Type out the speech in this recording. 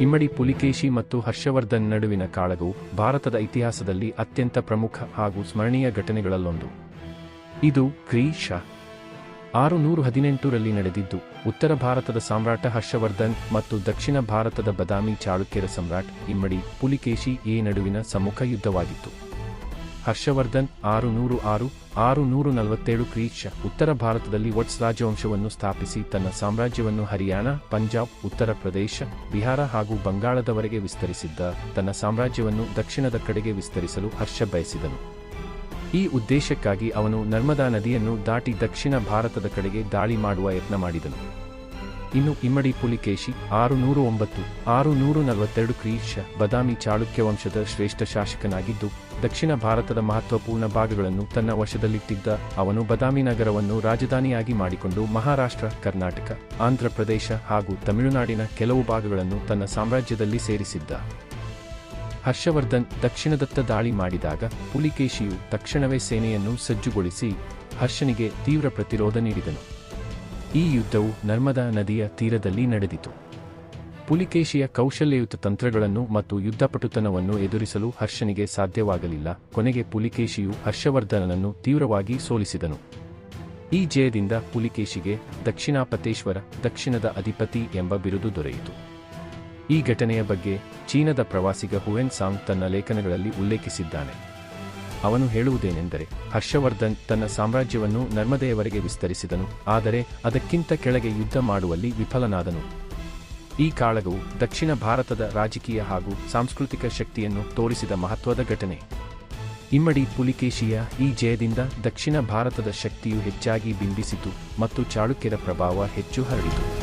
ಇಮ್ಮಡಿ ಪುಲಿಕೇಶಿ ಮತ್ತು ಹರ್ಷವರ್ಧನ್ ನಡುವಿನ ಕಾಳಗವು ಭಾರತದ ಇತಿಹಾಸದಲ್ಲಿ ಅತ್ಯಂತ ಪ್ರಮುಖ ಹಾಗೂ ಸ್ಮರಣೀಯ ಘಟನೆಗಳಲ್ಲೊಂದು. ಇದು ಕ್ರಿ ಶ ಆರು ನೂರು ಹದಿನೆಂಟರಲ್ಲಿ ನಡೆದಿದ್ದು, ಉತ್ತರ ಭಾರತದ ಸಾಮ್ರಾಟ ಹರ್ಷವರ್ಧನ್ ಮತ್ತು ದಕ್ಷಿಣ ಭಾರತದ ಬದಾಮಿ ಚಾಳುಕ್ಯರ ಸಮ್ರಾಟ್ ಇಮ್ಮಡಿ ಪುಲಿಕೇಶಿ ಎ ನಡುವಿನ ಸಮ್ಮುಖ ಯುದ್ಧವಾಗಿತ್ತು. ಹರ್ಷವರ್ಧನ್ ಆರು ನೂರು ಆರು ಆರು ನೂರು ನಲವತ್ತೇಳು ಕ್ರೀಶ ಉತ್ತರ ಭಾರತದಲ್ಲಿ ವಟ್ಸ್ ರಾಜವಂಶವನ್ನು ಸ್ಥಾಪಿಸಿ ತನ್ನ ಸಾಮ್ರಾಜ್ಯವನ್ನು ಹರಿಯಾಣ, ಪಂಜಾಬ್, ಉತ್ತರ ಪ್ರದೇಶ, ಬಿಹಾರ ಹಾಗೂ ಬಂಗಾಳದವರೆಗೆ ವಿಸ್ತರಿಸಿದ್ದ ತನ್ನ ಸಾಮ್ರಾಜ್ಯವನ್ನು ದಕ್ಷಿಣದ ಕಡೆಗೆ ವಿಸ್ತರಿಸಲು ಹರ್ಷ ಬಯಸಿದನು. ಈ ಉದ್ದೇಶಕ್ಕಾಗಿ ಅವನು ನರ್ಮದಾ ನದಿಯನ್ನು ದಾಟಿ ದಕ್ಷಿಣ ಭಾರತದ ಕಡೆಗೆ ದಾಳಿ ಮಾಡುವ ಯತ್ನ ಮಾಡಿದನು. ಇನ್ನು ಇಮ್ಮಡಿ ಪುಲಿಕೇಶಿ ಆರು ನೂರು ಒಂಬತ್ತು ಆರು ನೂರು ನಲವತ್ತೆರಡು ಕ್ರೀಶ, ಬದಾಮಿ ಚಾಳುಕ್ಯ ವಂಶದ ಶ್ರೇಷ್ಠ ಶಾಸಕನಾಗಿದ್ದು, ದಕ್ಷಿಣ ಭಾರತದ ಮಹತ್ವಪೂರ್ಣ ಭಾಗಗಳನ್ನು ತನ್ನ ವಶದಲ್ಲಿಟ್ಟಿದ್ದ ಅವನು ಬದಾಮಿ ನಗರವನ್ನು ರಾಜಧಾನಿಯಾಗಿ ಮಾಡಿಕೊಂಡು ಮಹಾರಾಷ್ಟ್ರ, ಕರ್ನಾಟಕ, ಆಂಧ್ರಪ್ರದೇಶ ಹಾಗೂ ತಮಿಳುನಾಡಿನ ಕೆಲವು ಭಾಗಗಳನ್ನು ತನ್ನ ಸಾಮ್ರಾಜ್ಯದಲ್ಲಿ ಸೇರಿಸಿದ್ದ. ಹರ್ಷವರ್ಧನ್ ದಕ್ಷಿಣದತ್ತ ದಾಳಿ ಮಾಡಿದಾಗ ಪುಲಿಕೇಶಿಯು ತಕ್ಷಣವೇ ಸೇನೆಯನ್ನು ಸಜ್ಜುಗೊಳಿಸಿ ಹರ್ಷನಿಗೆ ತೀವ್ರ ಪ್ರತಿರೋಧ ನೀಡಿದನು. ಈ ಯುದ್ಧವು ನರ್ಮದಾ ನದಿಯ ತೀರದಲ್ಲಿ ನಡೆದಿತು. ಪುಲಿಕೇಶಿಯ ಕೌಶಲ್ಯಯುತ ತಂತ್ರಗಳನ್ನು ಮತ್ತು ಯುದ್ಧಪಟುತನವನ್ನು ಎದುರಿಸಲು ಹರ್ಷನಿಗೆ ಸಾಧ್ಯವಾಗಲಿಲ್ಲ. ಕೊನೆಗೆ ಪುಲಿಕೇಶಿಯು ಹರ್ಷವರ್ಧನನನ್ನು ತೀವ್ರವಾಗಿ ಸೋಲಿಸಿದನು. ಈ ಜಯದಿಂದ ಪುಲಿಕೇಶಿಗೆ ದಕ್ಷಿಣಾಪತೇಶ್ವರ ದಕ್ಷಿಣದ ಅಧಿಪತಿ ಎಂಬ ಬಿರುದು ದೊರೆಯಿತು. ಈ ಘಟನೆಯ ಬಗ್ಗೆ ಚೀನದ ಪ್ರವಾಸಿಗ ಹುವೆನ್ ಸಾಂಗ್ ತನ್ನ ಲೇಖನಗಳಲ್ಲಿ ಉಲ್ಲೇಖಿಸಿದ್ದಾನೆ. ಅವನು ಹೇಳುವುದೇನೆಂದರೆ, ಹರ್ಷವರ್ಧನ್ ತನ್ನ ಸಾಮ್ರಾಜ್ಯವನ್ನು ನರ್ಮದೆಯವರೆಗೆ ವಿಸ್ತರಿಸಿದನು, ಆದರೆ ಅದಕ್ಕಿಂತ ಕೆಳಗೆ ಯುದ್ಧ ಮಾಡುವಲ್ಲಿ ವಿಫಲನಾದನು. ಈ ಕಾಳಗವು ದಕ್ಷಿಣ ಭಾರತದ ರಾಜಕೀಯ ಹಾಗೂ ಸಾಂಸ್ಕೃತಿಕ ಶಕ್ತಿಯನ್ನು ತೋರಿಸಿದ ಮಹತ್ವದ ಘಟನೆ. ಇಮ್ಮಡಿ ಪುಲಿಕೇಶಿಯ ಈ ಜಯದಿಂದ ದಕ್ಷಿಣ ಭಾರತದ ಶಕ್ತಿಯು ಹೆಚ್ಚಾಗಿ ಬಿಂಬಿಸಿತು ಮತ್ತು ಚಾಳುಕ್ಯರ ಪ್ರಭಾವ ಹೆಚ್ಚು ಹರಡಿತು.